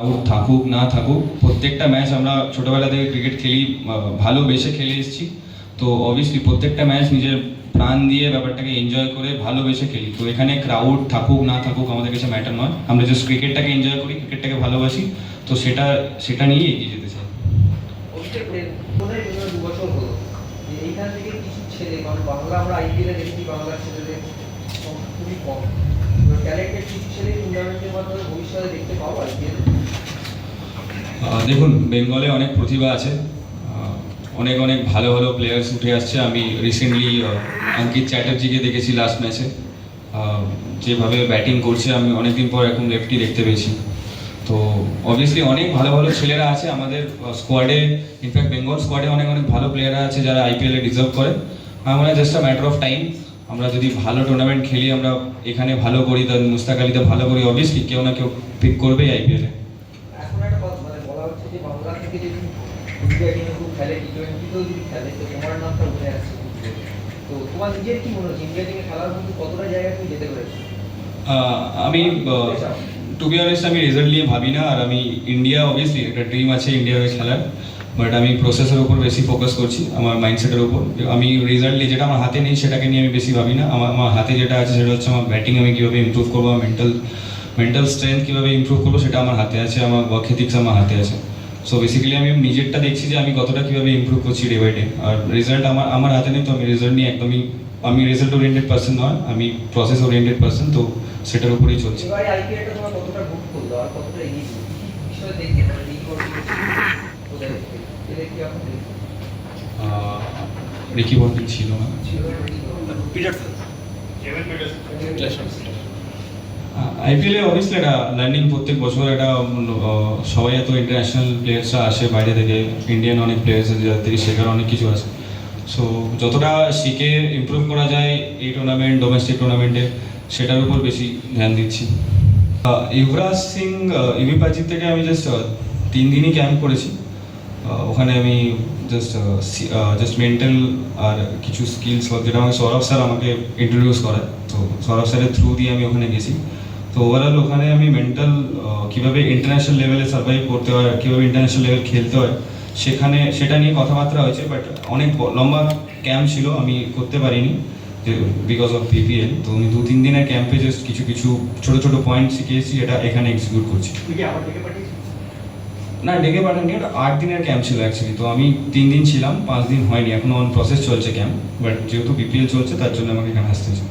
Crowd থাকুক, না থাকুক, প্রত্যেকটা ম্যাচ আমরা ছোটোবেলা থেকে ক্রিকেট খেলি ভালোবেসে খেলে এসেছি। তো অবভিয়াসলি প্রত্যেকটা ম্যাচ নিজের প্রাণ দিয়ে ব্যাপারটাকে এনজয় করে ভালোবেসে খেলি। তো এখানে ক্রাউড থাকুক, না থাকুক আমাদের কাছে ম্যাটার নয়। আমরা জাস্ট ক্রিকেটটাকে এনজয় করি ক্রিকেটটাকে ভালোবাসি। তো সেটা সেটা নিয়েই এগিয়ে যেতে চাই। ছেলে ছেলে দেখুন, বেঙ্গলে অনেক প্রতিভা আছে। অনেক অনেক ভালো ভালো প্লেয়ার্স উঠে আসছে। আমি রিসেন্টলি অঙ্কিত চ্যাটার্জিকে দেখেছি লাস্ট ম্যাচে যেভাবে ব্যাটিং করছে, আমি অনেকদিন পর এখন লেফটি দেখতে পেয়েছি। তো অবভিয়াসলি অনেক ভালো ভালো ছেলেরা আছে আমাদের স্কোয়াডে ইনফ্যাক্ট বেঙ্গল স্কোয়াডে অনেক অনেক ভালো প্লেয়াররা আছে যারা আইপিএলে ডিজার্ভ করে। আমার just a matter of time আমরা যদি ভালো টুর্নামেন্ট খেলি, আমরা এখানে ভালো করি দেন মুস্তাক আলীতে ভালো করি অবভিয়াসলি কেউ না কেউ পিক করবেই আইপিএলে এখন একটা কথা মানে বলা হচ্ছে যে বাংলা থেকে যদি ইন্ডিয়া টিমে খুব খেলে টি টোয়েন্টিতেও যদি খেলে, তো তোমার নামটা উঠে আসছে তো তোমার নিজের কি মনে হচ্ছে ইন্ডিয়া টিমে খেলার মধ্যে কতটা জায়গা তুমি যেতে পেরেছ? আমি টু বি অনেস্ট আমি রেজাল্ট নিয়ে ভাবি না, আর আমি ইন্ডিয়া অবভিয়াসলি একটা ড্রিম আছে ইন্ডিয়া হয়ে খেলার বাট আমি প্রসেসের উপর বেশি ফোকাস করছি, আমার মাইন্ডসেটের উপর। আমি রেজাল্ট নিয়ে যেটা আমার হাতে নেই, সেটাকে নিয়ে আমি বেশি ভাবি না। আমার আমার হাতে যেটা আছে, সেটা হচ্ছে আমার ব্যাটিং আমি কীভাবে ইমপ্রুভ করব মেন্টাল মেন্টাল স্ট্রেংথ কীভাবে ইমপ্রুভ করব, সেটা আমার হাতে আছে, আমার ওয়ার্ক এথিক্স আমার হাতে আছে। সো বেসিক্যালি আমি নিজেরটা দেখছি যে আমি কতটা কীভাবে ইমপ্রুভ করছি ডে বাই ডে আর রেজাল্ট আমার আমার হাতে নেই তো আমি রেজাল্ট নিয়ে একদমই আমি রেজাল্ট ওরিয়েন্টেড পার্সন নয় আমি প্রসেস ওরিয়েন্টেড পার্সন তো সেটার উপরেই চলছে। ছিল রিকি না ছিল আইপিএলে অবভিয়াসলি একটা লার্নিং প্রত্যেক বছর একটা সবাই এত ইন্টারন্যাশনাল প্লেয়ার্সরা আসে বাইরে থেকে ইন্ডিয়ান অনেক প্লেয়ার্স আছে যাদের থেকে শেখার অনেক কিছু আছে। সো যতটা শিখে ইমপ্রুভ করা যায় এই টুর্নামেন্ট ডোমেস্টিক টুর্নামেন্টে সেটার উপর বেশি ধ্যান দিচ্ছি। যুবরাজ সিং ইভি পাজির থেকে আমি জাস্ট তিন দিনই ক্যাম্প করেছি। ওখানে আমি জাস্ট জাস্ট মেন্টাল আর কিছু স্কিলস যেটা আমাকে সৌরভ স্যার আমাকে ইন্ট্রোডিউস করায়। তো সৌরভ স্যারের থ্রু দিয়ে আমি ওখানে গেছি। তো ওভারঅল ওখানে আমি মেন্টাল কীভাবে ইন্টারন্যাশনাল লেভেলে সার্ভাইভ করতে হয় কীভাবে ইন্টারন্যাশনাল লেভেল খেলতে হয় সেখানে সেটা নিয়ে কথাবার্তা হয়েছে বাট অনেক লম্বা ক্যাম্প ছিল আমি করতে পারিনি যে বিকজ অফ পিপিএল তো আমি দু তিন দিনের ক্যাম্পে জাস্ট কিছু কিছু ছোট ছোট পয়েন্ট শিখিয়েছি এটা এখানে এক্সিকিউট করছি। না ডেকে পাঠাননি ওটা আট দিনের ক্যাম্প ছিল অ্যাকচুয়ালি তো আমি তিন দিন ছিলাম পাঁচ দিন হয়নি এখনও অন প্রসেস চলছে ক্যাম্প বাট যেহেতু বিপিএল চলছে তার জন্য আমাকে এখানে আসতে হয়েছে।